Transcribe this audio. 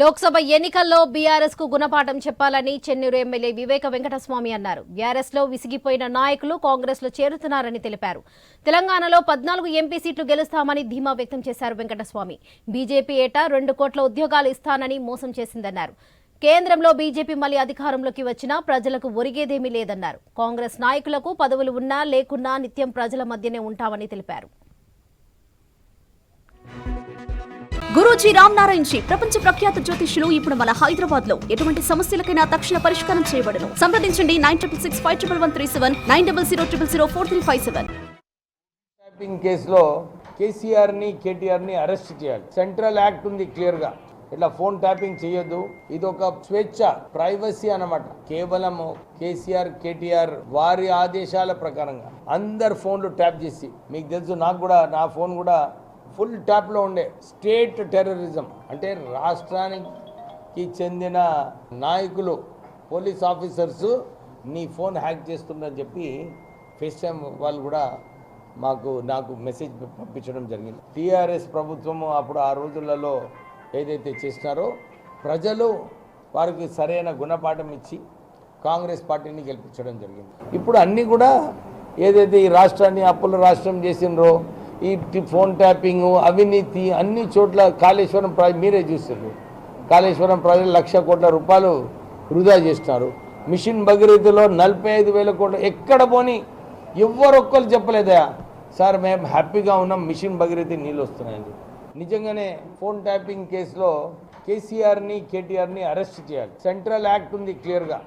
లోక్సభ ఎన్నికల్లో బీఆర్ఎస్కు గుణపాఠం చెప్పాలని చెన్నూరు ఎమ్మెల్యే వివేక వెంకటస్వామి అన్నారు. బీఆర్ఎస్లో విసిగిపోయిన నాయకులు కాంగ్రెస్లో చేరుతున్నారని తెలిపారు. తెలంగాణలో పద్నాలుగు ఎంపీ సీట్లు గెలుస్తామని ధీమా వ్యక్తం చేశారు వెంకటస్వామి. బీజేపీ ఏటా రెండు కోట్ల ఉద్యోగాలు ఇస్తానని మోసం చేసిందన్నారు. కేంద్రంలో బీజేపీ మళ్ళీ అధికారంలోకి వచ్చినా ప్రజలకు ఒరిగేదేమీ లేదన్నారు. కాంగ్రెస్ నాయకులకు పదవులు ఉన్నా లేకున్నా నిత్యం ప్రజల మధ్యనే ఉంటామని తెలిపారు. గురూజీ రామ్ నారాయణ్ జీ ప్రపంచ ప్రఖ్యాత జ్యోతిష్యులు ఇప్పుడు మన హైదరాబాద్లో ఎటువంటి సమస్యలకైనా తక్షణ పరిష్కారం చేయబడను. సంప్రదించండి nine triple six five triple one three seven nine double zero triple zero four three five seven. Tapping కేసులో కేసీఆర్ని కేటీఆర్ని అరెస్ట్ చేయాలి. సెంట్రల్ యాక్ట్ ఉంది క్లియర్గా. ఇట్లా ఫోన్ ట్యాపింగ్ చేయొద్దు. ఇది ఒక స్వేచ్ఛ ప్రైవసీ అన్నమాట. కేవలం కేసీఆర్ కేటీఆర్ వారి ఆదేశాల ప్రకారంగా అందరు ఫోన్లు ట్యాప్ చేసి మీకు తెలుసు నాకు కూడా నా ఫోన్ కూడా ఫుల్ ట్యాప్లో ఉండే. స్టేట్ టెర్రరిజం అంటే రాష్ట్రానికి చెందిన నాయకులు పోలీస్ ఆఫీసర్స్ నీ ఫోన్ హ్యాక్ చేస్తుందని చెప్పి ఫేస్ టైం వాళ్ళు కూడా మాకు నాకు మెసేజ్ పంపించడం జరిగింది. టీఆర్ఎస్ ప్రభుత్వము అప్పుడు ఆ రోజులలో ఏదైతే చేసినారో ప్రజలు వారికి సరైన గుణపాఠం ఇచ్చి కాంగ్రెస్ పార్టీని గెలిపించడం జరిగింది. ఇప్పుడు అన్నీ కూడా ఏదైతే ఈ రాష్ట్రాన్ని అప్పుల రాష్ట్రం చేసినరో ఈ ఫోన్ ట్యాపింగ్ అవినీతి అన్ని చోట్ల కాళేశ్వరం ప్రాజెక్ట్ మీరే చూస్తారు కాళేశ్వరం ప్రజలు లక్ష కోట్ల రూపాయలు వృధా చేస్తున్నారు. మిషన్ భగీరథలో నలభై ఐదు వేల కోట్లు ఎక్కడ పోని? ఎవరొక్కరు చెప్పలేదా సార్ మేము హ్యాపీగా ఉన్నాం మిషన్ భగీరథి నీళ్ళు వస్తున్నాయండి. నిజంగానే ఫోన్ ట్యాపింగ్ కేసులో కేసీఆర్ని కేటీఆర్ని అరెస్ట్ చేయాలి. సెంట్రల్ యాక్ట్ ఉంది క్లియర్గా.